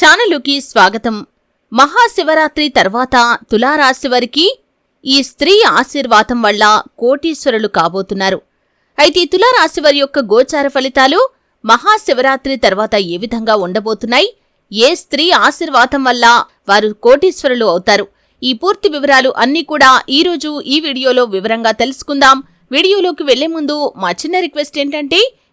ఛానలుకి స్వాగతం. మహాశివరాత్రి తర్వాత తులారాశి వారికి ఈ స్త్రీ ఆశీర్వాదం వల్ల కోటీశ్వరులు కాబోతున్నారు. అయితే ఈ తులారాశి వారి యొక్క గోచార ఫలితాలు మహాశివరాత్రి తర్వాత ఏ విధంగా ఉండబోతున్నాయి? ఏ స్త్రీ ఆశీర్వాదం వల్ల వారు కోటీశ్వరులు అవుతారు? ఈ పూర్తి వివరాలు అన్నీ కూడా ఈరోజు ఈ వీడియోలో వివరంగా తెలుసుకుందాం. వీడియోలోకి వెళ్ళే ముందు మా చిన్న రిక్వెస్ట్ ఏంటంటే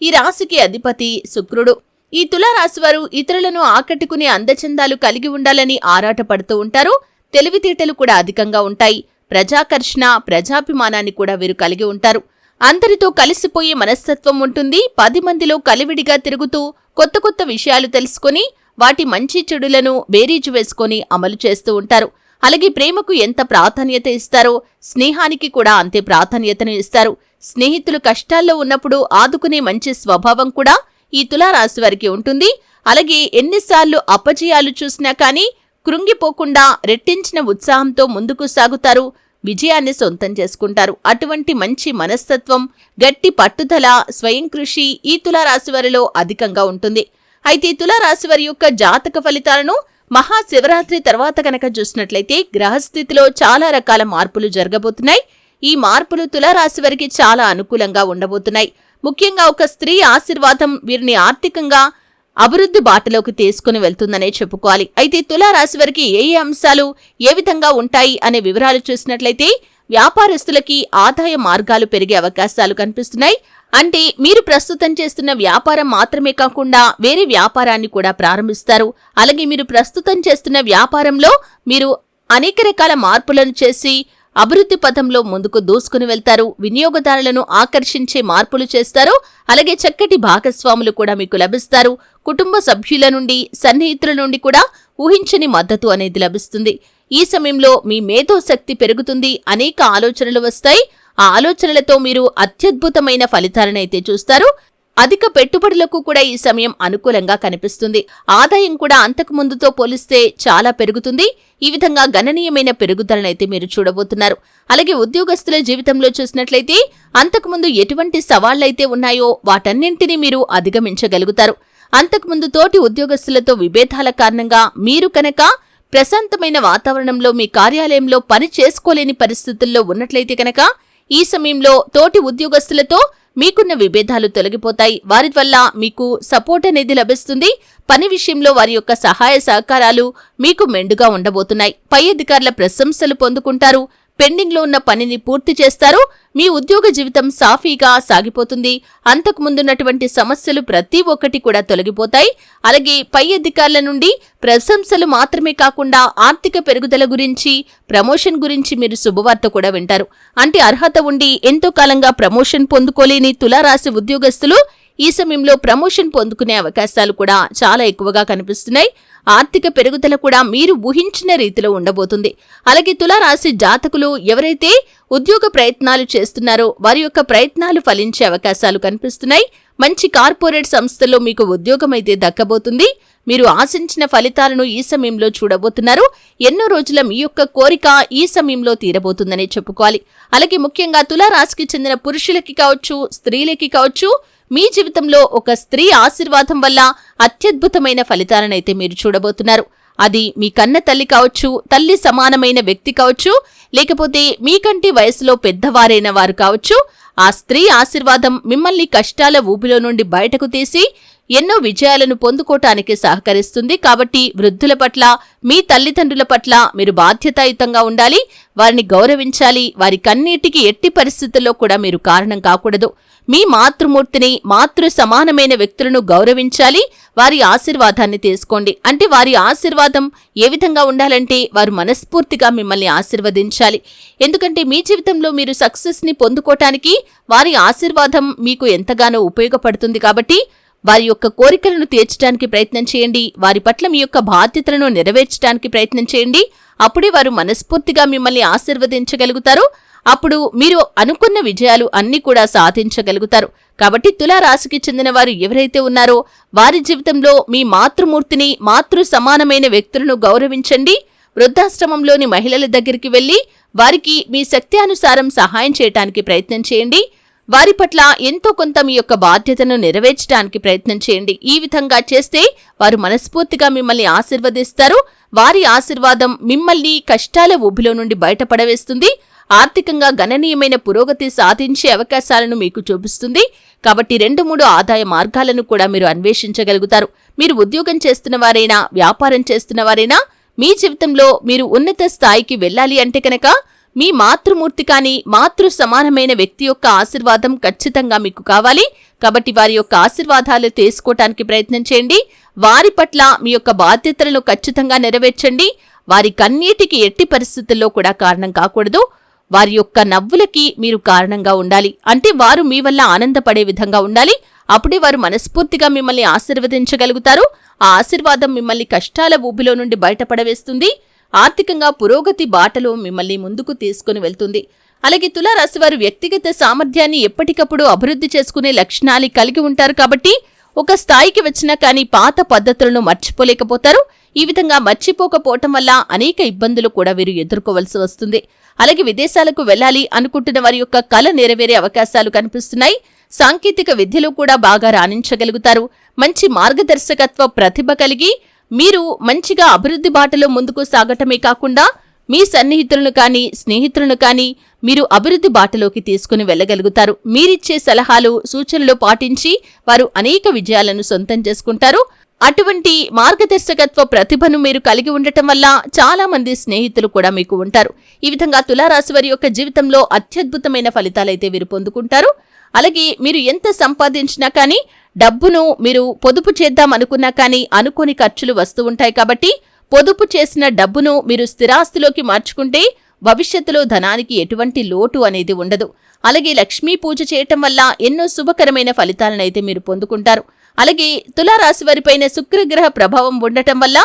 ఈ రాశికి అధిపతి శుక్రుడు. ఈ తులారాశి వారు ఇతరులను ఆకట్టుకునే అందచందాలు కలిగి ఉండాలని ఆరాటపడుతూ ఉంటారు. తెలివితేటలు కూడా అధికంగా ఉంటాయి. ప్రజాకర్షణ ప్రజాభిమానాన్ని కూడా వీరు కలిగి ఉంటారు. అందరితో కలిసిపోయే మనస్తత్వం ఉంటుంది. పది మందిలో కలివిడిగా తిరుగుతూ కొత్త కొత్త విషయాలు తెలుసుకొని వాటి మంచి చెడులను బేరీజు వేసుకొని అమలు చేస్తూ ఉంటారు. అలాగే ప్రేమకు ఎంత ప్రాధాన్యత ఇస్తారో స్నేహానికి కూడా అంతే ప్రాధాన్యతను ఇస్తారు. స్నేహితులు కష్టాల్లో ఉన్నప్పుడు ఆదుకునే మంచి స్వభావం కూడా ఈ తులారాశి వారికి ఉంటుంది. అలాగే ఎన్నిసార్లు అపజయాలు చూసినా కానీ కృంగిపోకుండా రెట్టించిన ఉత్సాహంతో ముందుకు సాగుతారు. విజయాన్ని సొంతం చేసుకుంటారు. అటువంటి మంచి మనస్తత్వం గట్టి పట్టుదల స్వయం కృషి ఈ తులారాశివారిలో అధికంగా ఉంటుంది. అయితే తులారాశి వారి యొక్క జాతక ఫలితాలను మహాశివరాత్రి తర్వాత కనుక చూసినట్లయితే గ్రహస్థితిలో చాలా రకాల మార్పులు జరగబోతున్నాయి. ఈ మార్పులు తులారాశి వారికి చాలా అనుకూలంగా ఉండబోతున్నాయి. ముఖ్యంగా ఒక స్త్రీ ఆశీర్వాదం వీరిని ఆర్థికంగా అభివృద్ధి బాటలోకి తీసుకుని వెళ్తుందనే చెప్పుకోవాలి. అయితే తులారాశి వారికి ఏ ఏ అంశాలు ఏ విధంగా ఉంటాయి అనే వివరాలు చూసినట్లయితే వ్యాపారస్తులకి ఆదాయ మార్గాలు పెరిగే అవకాశాలు కనిపిస్తున్నాయి. అంటే మీరు ప్రస్తుతం చేస్తున్న వ్యాపారం మాత్రమే కాకుండా వేరే వ్యాపారాన్ని కూడా ప్రారంభిస్తారు. అలాగే మీరు ప్రస్తుతం చేస్తున్న వ్యాపారంలో మీరు అనేక రకాల మార్పులను చేసి అభివృద్ధి పథంలో ముందుకు దూసుకుని వెళ్తారు. వినియోగదారులను ఆకర్షించే మార్పులు చేస్తారు. అలాగే చక్కటి భాగస్వాములు కూడా మీకు లభిస్తారు. కుటుంబ సభ్యుల నుండి సన్నిహితుల నుండి కూడా ఊహించని మద్దతు అనేది లభిస్తుంది. ఈ సమయంలో మీ మేధోశక్తి పెరుగుతుంది. అనేక ఆలోచనలు వస్తాయి. ఆ ఆలోచనలతో మీరు అత్యద్భుతమైన ఫలితాలనైతే చూస్తారు. అధిక పెట్టుబడులకు కూడా ఈ సమయం అనుకూలంగా కనిపిస్తుంది. ఆదాయం కూడా అంతకు ముందుతో పోలిస్తే చాలా పెరుగుతుంది. ఈ విధంగా గణనీయమైన పెరుగుదలనైతే మీరు చూడబోతున్నారు. అలాగే ఉద్యోగస్తుల జీవితంలో చూసినట్లయితే అంతకుముందు ఎటువంటి సవాళ్ళైతే ఉన్నాయో వాటన్నింటినీ మీరు అధిగమించగలుగుతారు. అంతకుముందు తోటి ఉద్యోగస్తులతో విభేదాల కారణంగా మీరు కనుక ప్రశాంతమైన వాతావరణంలో మీ కార్యాలయంలో పని చేసుకోలేని పరిస్థితుల్లో ఉన్నట్లయితే కనుక ఈ సమయంలో తోటి ఉద్యోగస్తులతో మీకున్న విభేదాలు తొలగిపోతాయి. వారి వల్ల మీకు సపోర్ట్ అనేది లభిస్తుంది. పని విషయంలో వారి యొక్క సహాయ సహకారాలు మీకు మెండుగా ఉండబోతున్నాయి. పై అధికారుల ప్రశంసలు పొందుకుంటారు. పెండింగ్లో ఉన్న పనిని పూర్తి చేస్తారు. మీ ఉద్యోగ జీవితం సాఫీగా సాగిపోతుంది. అంతకు ముందున్నటువంటి సమస్యలు ప్రతి ఒక్కటి కూడా తొలగిపోతాయి. అలాగే పై అధికారుల నుండి ప్రశంసలు మాత్రమే కాకుండా ఆర్థిక పెరుగుదల గురించి ప్రమోషన్ గురించి మీరు శుభవార్త కూడా వింటారు. అంటే అర్హత ఉండి ఎంతో కాలంగా ప్రమోషన్ పొందుకోలేని తులారాశి ఉద్యోగస్తులు ఈ సమయంలో ప్రమోషన్ పొందుకునే అవకాశాలు కూడా చాలా ఎక్కువగా కనిపిస్తున్నాయి. ఆర్థిక పెరుగుదల కూడా మీరు ఊహించిన రీతిలో ఉండబోతుంది. అలాగే తులారాశి జాతకులు ఎవరైతే ఉద్యోగ ప్రయత్నాలు చేస్తున్నారో వారి యొక్క ప్రయత్నాలు ఫలించే అవకాశాలు కనిపిస్తున్నాయి. మంచి కార్పొరేట్ సంస్థల్లో మీకు ఉద్యోగం అయితే దక్కబోతుంది. మీరు ఆశించిన ఫలితాలను ఈ సమయంలో చూడబోతున్నారు. ఎన్నో రోజుల మీ యొక్క కోరిక ఈ సమయంలో తీరబోతుందనే చెప్పుకోవాలి. అలాగే ముఖ్యంగా తులారాశికి చెందిన పురుషులకి కావచ్చు స్త్రీలకి కావచ్చు మీ జీవితంలో ఒక స్త్రీ ఆశీర్వాదం వల్ల అత్యద్భుతమైన ఫలితాలనైతే మీరు చూడబోతున్నారు. అది మీ కన్న తల్లి కావచ్చు తల్లి సమానమైన వ్యక్తి కావచ్చు లేకపోతే మీకంటే వయసులో పెద్దవారైన వారు కావచ్చు ఆ స్త్రీ ఆశీర్వాదం మిమ్మల్ని కష్టాల ఊపిలో నుండి బయటకు తీసి ఎన్నో విజయాలను పొందుకోటానికి సహకరిస్తుంది. కాబట్టి వృద్ధుల పట్ల మీ తల్లిదండ్రుల పట్ల మీరు బాధ్యతాయుతంగా ఉండాలి. వారిని గౌరవించాలి. వారి కన్నీటికి ఎట్టి పరిస్థితుల్లో కూడా మీరు కారణం కాకూడదు. మీ మాతృమూర్తిని మాతృ సమానమైన వ్యక్తులను గౌరవించాలి. వారి ఆశీర్వాదాన్ని తీసుకోండి. అంటే వారి ఆశీర్వాదం ఏ విధంగా ఉండాలంటే వారు మనస్ఫూర్తిగా మిమ్మల్ని ఆశీర్వదించాలి. ఎందుకంటే మీ జీవితంలో మీరు సక్సెస్ని పొందుకోవటానికి వారి ఆశీర్వాదం మీకు ఎంతగానో ఉపయోగపడుతుంది. కాబట్టి వారి యొక్క కోరికలను తీర్చడానికి ప్రయత్నం చేయండి. వారి పట్ల మీ యొక్క బాధ్యతలను నెరవేర్చడానికి ప్రయత్నం చేయండి. అప్పుడే వారు మనస్ఫూర్తిగా మిమ్మల్ని ఆశీర్వదించగలుగుతారు. అప్పుడు మీరు అనుకున్న విజయాలు అన్నీ కూడా సాధించగలుగుతారు. కాబట్టి తులారాశికి చెందిన వారు ఎవరైతే ఉన్నారో వారి జీవితంలో మీ మాతృమూర్తిని మాతృ సమానమైన వ్యక్తులను గౌరవించండి. వృద్ధాశ్రమంలోని మహిళల దగ్గరికి వెళ్ళి వారికి మీ శక్తి అనుసారం సహాయం చేయటానికి ప్రయత్నం చేయండి. వారి పట్ల ఎంతో కొంత మీ యొక్క బాధ్యతను నెరవేర్చడానికి ప్రయత్నం చేయండి. ఈ విధంగా చేస్తే వారు మనస్ఫూర్తిగా మిమ్మల్ని ఆశీర్వదిస్తారు. వారి ఆశీర్వాదం మిమ్మల్ని కష్టాల ఊబిలో నుండి బయటపడవేస్తుంది. ఆర్థికంగా గణనీయమైన పురోగతి సాధించే అవకాశాలను మీకు చూపిస్తుంది. కాబట్టి రెండు మూడు ఆదాయ మార్గాలను కూడా మీరు అన్వేషించగలుగుతారు. మీరు ఉద్యోగం చేస్తున్న వారైనా వ్యాపారం చేస్తున్న వారైనా మీ జీవితంలో మీరు ఉన్నత స్థాయికి వెళ్ళాలి అంటే కనుక మీ మాతృమూర్తి కాని మాతృ సమానమైన వ్యక్తి యొక్క ఆశీర్వాదం ఖచ్చితంగా మీకు కావాలి. కాబట్టి వారి యొక్క ఆశీర్వాదాలు తీసుకోవటానికి ప్రయత్నం చేయండి. వారి పట్ల మీ యొక్క బాధ్యతలను ఖచ్చితంగా నెరవేర్చండి. వారి కన్నీటికి ఎట్టి పరిస్థితుల్లో కూడా కారణం కాకూడదు. వారి యొక్క నవ్వులకి మీరు కారణంగా ఉండాలి. అంటే వారు మీ వల్ల ఆనందపడే విధంగా ఉండాలి. అప్పుడే వారు మనస్ఫూర్తిగా మిమ్మల్ని ఆశీర్వదించగలుగుతారు. ఆ ఆశీర్వాదం మిమ్మల్ని కష్టాల ఊబిలో నుండి బయటపడవేస్తుంది. ఆర్థికంగా పురోగతి బాటలో మిమ్మల్ని ముందుకు తీసుకుని వెళ్తుంది. అలాగే తులారాశి వారు వ్యక్తిగత సామర్థ్యాన్ని ఎప్పటికప్పుడు అభివృద్ధి చేసుకునే లక్షణాలు కలిగి ఉంటారు కాబట్టి ఒక స్థాయికి వచ్చినా కానీ పాత పద్ధతులను మర్చిపోలేకపోతారు. ఈ విధంగా మర్చిపోకపోవటం వల్ల అనేక ఇబ్బందులు కూడా వీరు ఎదుర్కోవలసి వస్తుంది. అలాగే విదేశాలకు వెళ్ళాలి అనుకుంటున్న వారి యొక్క కళ నెరవేరే అవకాశాలు కనిపిస్తున్నాయి. సాంకేతిక విద్యలో కూడా బాగా రాణించగలుగుతారు. మంచి మార్గదర్శకత్వ ప్రతిభ కలిగి మీరు మంచిగా అభివృద్ధి బాటలో ముందుకు సాగటమే కాకుండా మీ సన్నిహితులను కానీ స్నేహితులను కానీ మీరు అభివృద్ధి బాటలోకి తీసుకుని వెళ్ళగలుగుతారు. మీరిచ్చే సలహాలు సూచనలు పాటించి వారు అనేక విజయాలను సొంతం చేసుకుంటారు. అటువంటి మార్గదర్శకత్వ ప్రతిభను మీరు కలిగి ఉండటం వల్ల చాలా మంది స్నేహితులు కూడా మీకు ఉంటారు. ఈ విధంగా తులారాశి వారి యొక్క జీవితంలో అత్యద్భుతమైన ఫలితాలైతే వీరు పొందుకుంటారు. అలాగే మీరు ఎంత సంపాదించినా కానీ డబ్బును మీరు పొదుపు చేద్దాం అనుకున్నా కానీ అనుకోని ఖర్చులు వస్తూ ఉంటాయి కాబట్టి పొదుపు చేసిన డబ్బును మీరు స్థిరాస్తిలోకి మార్చుకుంటే భవిష్యత్తులో ధనానికి ఎటువంటి లోటు అనేది ఉండదు. అలాగే లక్ష్మీ పూజ చేయటం వల్ల ఎన్నో శుభకరమైన ఫలితాలనైతే మీరు పొందుకుంటారు. అలాగే తులారాశి వారిపైన శుక్రగ్రహ ప్రభావం ఉండటం వల్ల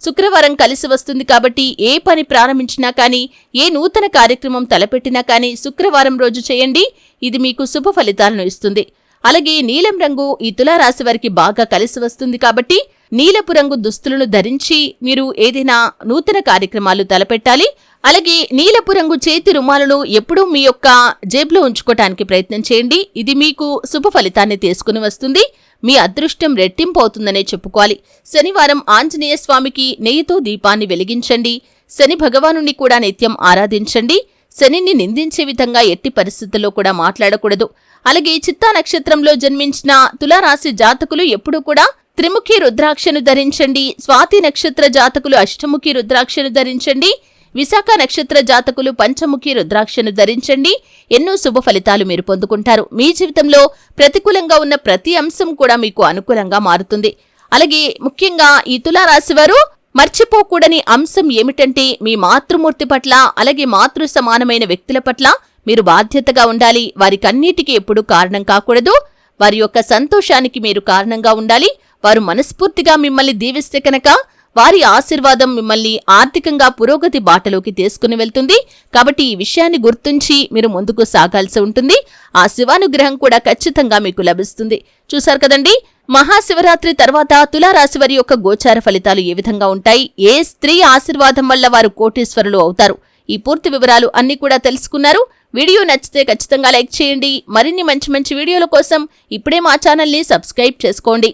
శుక్రవారం కలిసి వస్తుంది కాబట్టి ఏ పని ప్రారంభించినా కానీ ఏ నూతన కార్యక్రమం తలపెట్టినా కానీ శుక్రవారం రోజు చేయండి. ఇది మీకు శుభ ఫలితాలను ఇస్తుంది. అలాగే నీలం రంగు ఈ తులారాశి వారికి బాగా కలిసి వస్తుంది కాబట్టి నీలపు రంగు దుస్తులను ధరించి మీరు ఏదైనా నూతన కార్యక్రమాలు తలపెట్టాలి. అలాగే నీలపు రంగు చేతి రుమాలను ఎప్పుడూ మీ యొక్క జేబులో ఉంచుకోవటానికి ప్రయత్నం చేయండి. ఇది మీకు శుభ ఫలితాన్ని తీసుకుని వస్తుంది. మీ అదృష్టం రెట్టింపు అవుతుందనే చెప్పుకోవాలి. శనివారం ఆంజనేయ స్వామికి నెయ్యితో దీపాన్ని వెలిగించండి. శని భగవానుని కూడా నిత్యం ఆరాధించండి. శనిని నిందించే విధంగా ఎట్టి పరిస్థితుల్లో కూడా మాట్లాడకూడదు. అలాగే చిత్తా నక్షత్రంలో జన్మించిన తులారాశి జాతకులు ఎప్పుడూ కూడా త్రిముఖి రుద్రాక్షను ధరించండి. స్వాతి నక్షత్ర జాతకులు అష్టముఖి రుద్రాక్షను ధరించండి. విశాఖ నక్షత్ర జాతకులు పంచముఖి రుద్రాక్షను ధరించండి. ఎన్నో శుభ ఫలితాలు మీరు పొందుకుంటారు. మీ జీవితంలో ప్రతికూలంగా ఉన్న ప్రతి అంశం కూడా మీకు అనుకూలంగా మారుతుంది. అలాగే ముఖ్యంగా ఈ తులారాశి వారు మర్చిపోకూడని అంశం ఏమిటంటే మీ మాతృమూర్తి పట్ల అలాగే మాతృ సమానమైన వ్యక్తుల పట్ల మీరు బాధ్యతగా ఉండాలి. వారికన్నిటికీ ఎప్పుడూ కారణం కాకూడదు. వారి యొక్క సంతోషానికి మీరు కారణంగా ఉండాలి. వారు మనస్ఫూర్తిగా మిమ్మల్ని దీవిస్తే కనుక వారి ఆశీర్వాదం మిమ్మల్ని ఆర్థికంగా పురోగతి బాటలోకి తీసుకుని వెళ్తుంది. కాబట్టి ఈ విషయాన్ని గుర్తుంచి మీరు ముందుకు సాగాల్సి ఉంటుంది. ఆ శివానుగ్రహం కూడా ఖచ్చితంగా మీకు లభిస్తుంది. చూశారు కదండి? మహాశివరాత్రి తర్వాత తులారాశి వారి యొక్క గోచార ఫలితాలు ఏ విధంగా ఉంటాయి? ఏ స్త్రీ ఆశీర్వాదం వల్ల వారు కోటీశ్వరులు అవుతారు? ఈ పూర్తి వివరాలు అన్ని కూడా తెలుసుకున్నారు. వీడియో నచ్చితే ఖచ్చితంగా లైక్ చేయండి. మరిన్ని మంచి మంచి వీడియోల కోసం ఇప్పుడే మా ఛానల్ని సబ్స్క్రైబ్ చేసుకోండి.